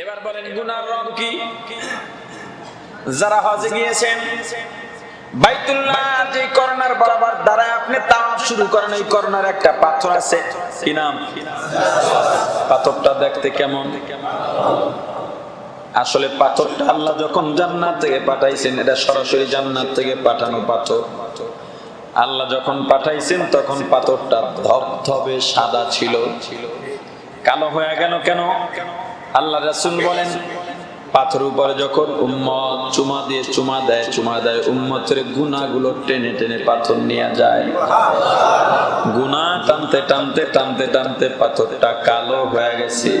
এবার বলেন, গুনার রং কি? যারা হজে গিয়েছেন, বাইতুল্লাহ যে করোনার দ্বারা আপনি শুরু করেন করোনার একটা পাথর আছে। পাথরটা দেখতে কেমন? আসলে পাথরটা আল্লাহ যখন জান্নাত থেকে পাঠাইছেন, এটা সরাসরি জান্নাত থেকে পাঠানো পাথর। আল্লাহ যখন পাঠাইছেন, তখন পাথরটা ধবধবে সাদা ছিল। কালো হয়ে গেল কেন? আল্লাহ রাসূল বলেন, পাথর উপরে যখন উম্মত চুমা দিয়ে চুমা দেয় চুমা দেয়, উম্মতের গুনাহগুলো টেনে টেনে পাথর নিয়ে যায়। গুনাহ টানতে টানতে টানতে টানতে পাথরটা কালো হয়ে গেছে।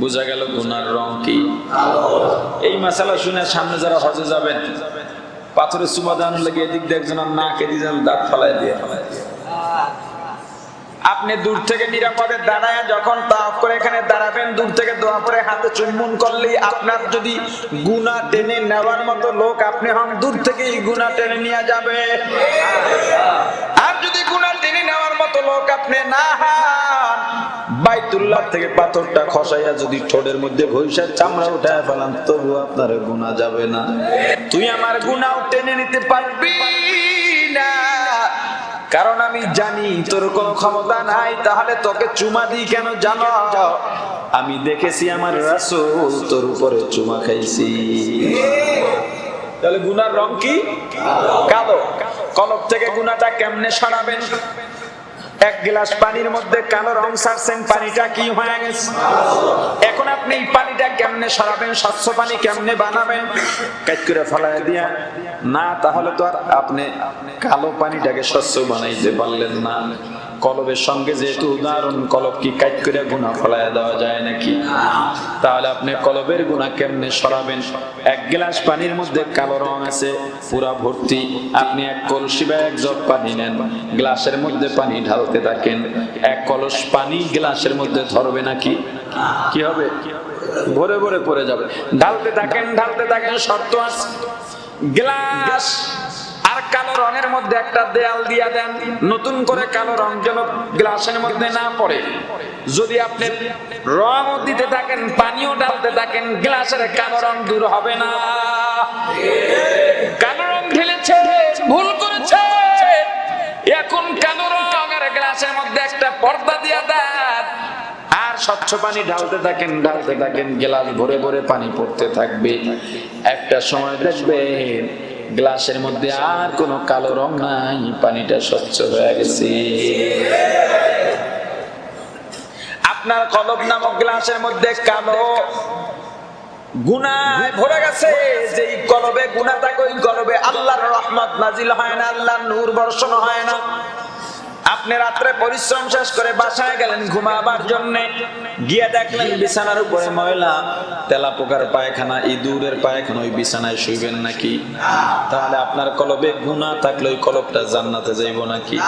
বোঝা গেল গুনার রং কি। এই মশালা শুনে সামনে যারা হজে যাবেন পাথরের চুমা দান লেগে এদিক দিয়ে একজন নাকে দিয়ে দাঁত ফেলায় দিয়ে ফেলায় দিয়ে। আপনি দূর থেকে নিরাপদে দাঁড়ায়, যখন তাওয়াফ করে এখানে দাঁড়াবেন, দূর থেকে দোয়া করে হাতে চুম্বন করলেই আপনার যদি গুনাহ টেনে নেওয়ার মতো লোক আপনি হন, দূর থেকেই গুনাহ টেনে নিয়ে যাবে। আর যদি গুনাহ টেনে নেওয়ার মতো লোক আপনি না হন, বাইতুল্লাহ থেকে পাথরটা খসাইয়া যদি ঠোঁটের মধ্যে ভবিষ্যৎ চামড়া উঠায় ফেলান তবু আপনার গুণা যাবে না। তুই আমার গুণাও টেনে নিতে পারবি? কারণ আমি জানি তোর কোন ক্ষমতা নাই, তাহলে তোকে চুমা দিই কেন জানো? আমি দেখেছি আমার রাসূল তোর উপরে চুমা খাইছি। তাহলে গুনার রং কি? কালো। কলব থেকে গুনাটা কেমনে সরাবেন? এক গ্লাস পানির মধ্যে কালো রং সারছেন, পানিটা কি হয়ে গেছে? এখন আপনি পানিটা কেমনে সরাবেন, স্বচ্ছ পানি কেমনে বানাবেন? কাজ করে ফেলায় দিয়া, না, তাহলে তো আর আপনি কালো পানিটাকে স্বচ্ছ বানাইতে পারলেন না। কলবের সঙ্গে যেহেতু উদাহরণ, কলব কি কাজ করে গুণা ফলায় দেওয়া যায় নাকি? তাহলে আপনি কলবের গুণা কেমনে সরাবেন? এক গ্লাস পানির মধ্যে কালো রং আছে, পুরা ভর্তি। আপনি এক কলসি বা এক জগ পানি নেন, গ্লাসের মধ্যে পানি ঢালতে থাকেন। এক কলস পানি গ্লাসের মধ্যে ধরবে নাকি? কি হবে? ভরে ভরে পড়ে যাবে। ঢালতে থাকেন ঢালতে থাকেন, শর্ত আছে। গ্লাস কালো রঙের মধ্যে একটা দেয়াল দিয়া দেন। নতুন করে কালো রং যেন গ্লাসের মধ্যে না পড়ে। যদি আপনি রং দিতে থাকেন পানিও ডালতে থাকেন, গ্লাসের কালো রং দূর হবে না। কালো রং ঢেলেছে, ভুল করেছে। এখন কালো রং আর গ্লাসের মধ্যে একটা পর্দা দিয়া দেন। আর স্বচ্ছ পানি ঢালতে থাকেন ঢালতে থাকেন, গ্লাস ভরে ভরে পানি পড়তে থাকবে। একটা সময় দেখবেন গ্লাসের মধ্যে আর কোনো কালো রং নাই, পানিটা স্বচ্ছ হয়ে গেছে। আপনার কলব নামক গ্লাসের মধ্যে কালো গুনায় ভরে গেছে, যেই কলবে গুনাহ থাকে, ওই কলবে আল্লাহর রহমত নাজিল হয় না, আল্লাহর নূর বর্ষণ হয় না। আপনি রাত্রে পরিশ্রম শেষ করে বাসায় গেলেন, ঘুমাবার জন্য। গিয়ে দেখলেন বিছানার উপরে ময়লা। তেলা পোকার পায়খানা, ইঁদুরের পায়খানা, ওই বিছানায় শুইবেন নাকি? তাহলে আপনার কলবে গুণা থাকলে ওই কলবটা জান্নাতে যাইব নাকি?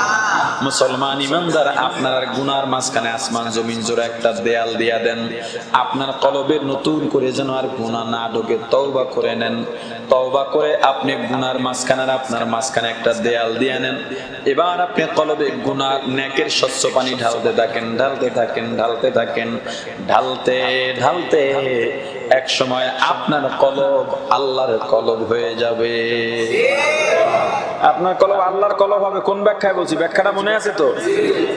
মুসলমান ইমানদার, আপনার আর গুনার মাঝখানে আসমান জমিন জোড়া একটা দেয়াল দিয়া দেন। আপনার কলবে নতুন করে যেন আর গুণা না ঢোকে, তওবা করে নেন। তওবা করে আপনি গুনার মাঝখানে আপনার মাঝখানে একটা দেয়াল দিয়ে নেন। এবার আপনি কলবে গুনার নেকের স্বচ্ছ পানি ঢালতে থাকেন ঢালতে থাকেন ঢালতে থাকেন, ঢালতে ঢালতে। এক সময় আপনার কলব আল্লাহর কলব হয়ে যাবে। আপনার কলব আল্লাহর কলব হবে কোন ব্যাখ্যায় বলছি? ব্যাখ্যাটা মনে আছে তো?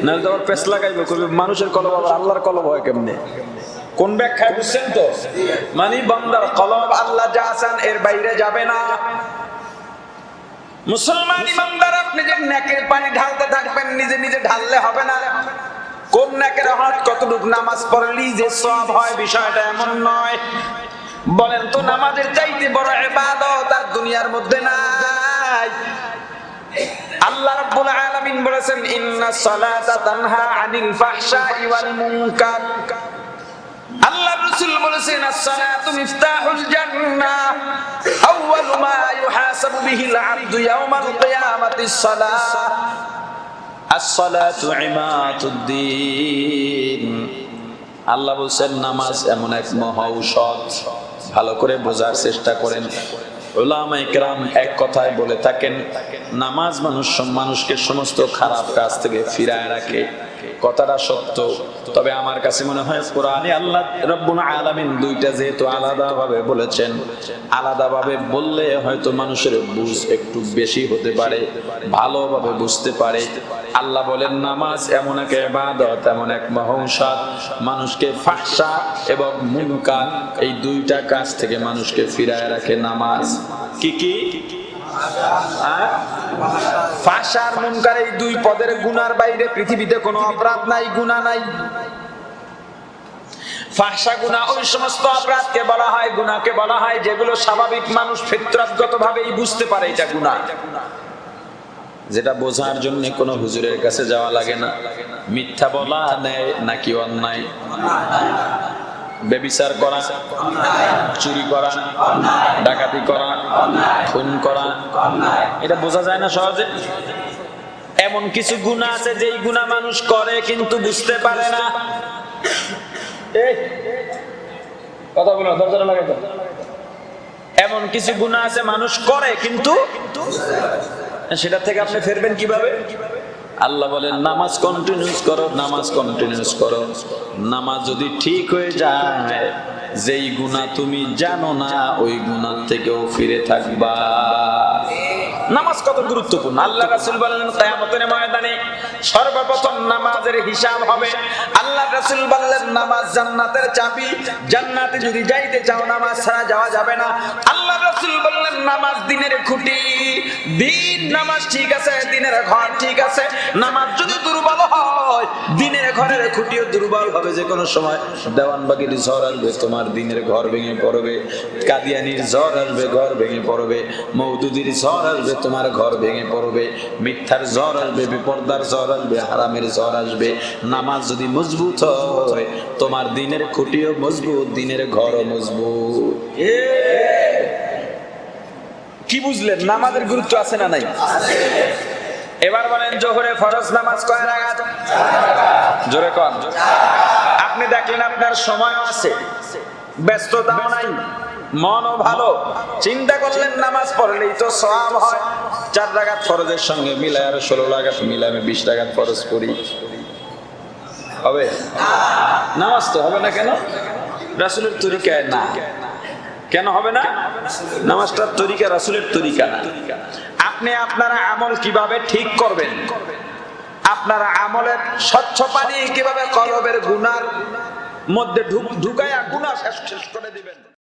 নাহলে তো আবার পেস লাগাইবে মানুষের কলব আবার আল্লাহর কলব হয় কেমনে? কোন ব্যাখ্যায় বুঝছেন তো? মানে বান্দার কলব আল্লাহ যা আছেন এর বাইরে যাবে না। মুসলমান ইমানদার আপনি যে নেকের পানি ঢালতে নিজে ঢাললে হবে না। কোন নেকের হট কতটুকু নামাজ পড়লি যে সব হয়, বিষয়টা এমন নয়। বলেন তো, নামাজের চাইতে বড় ইবাদত আর দুনিয়ার মধ্যে নাই। আল্লাহ রাব্বুল আলামিন বলেছেন, ইন্না সালাতা তানহা আনিল ফাহশাই ওয়াল মুনকার। আল্লাহ রাসূল বলেছেন as-salatu মিফতাহুল জান্নাহ। আউয়ালু মা ইউহাসাবু বিহিল আবদু ইয়াওমাল কিয়ামাতি as-সালাহ as-salatu ইমাতুদ্দিন আল্লাহ বলছেন, নামাজ এমন এক মহা ঔষধ। ভালো করে বোঝার চেষ্টা করেন। ইকরাম এক কথায় বলে থাকেন, নামাজ মানুষ মানুষকে সমস্ত খারাপ কাজ থেকে ফিরায় রাখে। কথাটা সত্য। তবে আমার কাছে মনে হয় কোরআনে আল্লাহ রব্বুল আলামিন দুইটা যেহেতু আলাদাভাবে বলেছেন, আলাদাভাবে বললে হয়তো মানুষের বুঝ একটু বেশি হতে পারে, ভালোভাবে বুঝতে পারে। আল্লাহ বলেন, নামাজ এমন এক ইবাদত, এমন এক মহৌষাদ মানুষকে ফাহসা এবং মুনকার এই দুইটা কাজ থেকে মানুষকে ফিরায় রাখে নামাজ। কি কি? আর ফাঁসার মুনকার এই দুই পদের গুনার বাইরে পৃথিবীতে কোনো অপরাধ নাই গুনাহ নাই। ওই সমস্ত অপরাধকে বলা হয় গুনাহকে বলা হয়, যেগুলো স্বাভাবিক মানুষ বুঝতে পারে যেটা বোঝার জন্য কোনো হুজুরের কাছে যাওয়া লাগে না। মিথ্যা বলা নেয় নাকি অন্যায়? বেবিচার করা, চুরি করা, ডাকাতি করা, খুন করা, এটা বোঝা যায় না সহজে? এমন কিছু গুণা আছে যেই গুণা মানুষ করে কিন্তু বুঝতে পারে না। এমন কিছু গুণা আছে মানুষ করে কিন্তু, সেটা থেকে আপনি ফেরবেন কীভাবে? আল্লাহ বলে নামাজ কন্টিনিউস করো, নামাজ কন্টিনিউস করো। নামাজ যদি ঠিক হয়ে যায়, যেই গুণা তুমি জানো না, ওই গুণার থেকেও ফিরে থাকবা। নামাজ কত গুরুত্বপূর্ণ? আল্লাহ রাসুল বললেন, কেয়ামতের ময়দানে সর্বপ্রথম নামাজের হিসাব হবে। আল্লাহ রাসুল বললেন, নামাজ জান্নাতের চাবি। জান্নাতে যদি যাইতে চাও, নামাজ ছাড়া যাওয়া যাবে না। আল্লাহ রাসুল বললেন, নামাজ দিনের খুঁটি। দিন, নামাজ ঠিক আছে, দিনের ঘর ঠিক আছে। নামাজ যদি দুর্বল হয় দিনের ঘরের খুঁটিও দুর্বল হবে যে কোনো সময়। দেওয়ানবাগির ঝড় আসবে, তোমার দিনের ঘর ভেঙে পড়বে। কাদিয়ানির ঝড় আসবে, ঘর ভেঙে পড়বে। মৌদুদির ঝড় আসবে, তোমার ঘর ভেঙে পড়বে। মিথ্যার ঝড় আসবে, বিপর্দার ঝড় আসবে, হারামের ঝড় আসবে। নামাজ যদি মজবুত হয়, তোমার দিনের খুঁটিও মজবুত, দিনের ঘরও মজবুত। কি বুঝলেন? নামাজের গুরুত্ব আছে না নাই? এবার বলেন জোহরে ফরজ নামাজ কয় রাকাত? জোরে কন। আপনি দেখলেন আপনার সময় আছে, ব্যস্ততাও নাই, মনও ভালো, চিন্তা করলেন নামাজ পড়লেই তো সওয়াব হয়। চার রাকাত ফরজের সঙ্গে মিলাই আর ষোলো রাকাত মিলাই আমি বিশ রাকাত ফরজ পড়ি। হবে? নামাজ তো হবে না কেন? রাসুলের তরিকায় না। কেন হবে না? নামাজটার তরিকা, রাসুলের তরিকা। না আপনি আপনারা আমল কীভাবে ঠিক করবেন? আপনারা আমলের স্বচ্ছ পানি কীভাবে কলবের গুনার মধ্যে ঢুক ঢুকাইয়া গুণা শেষ শেষ করে দিবেন?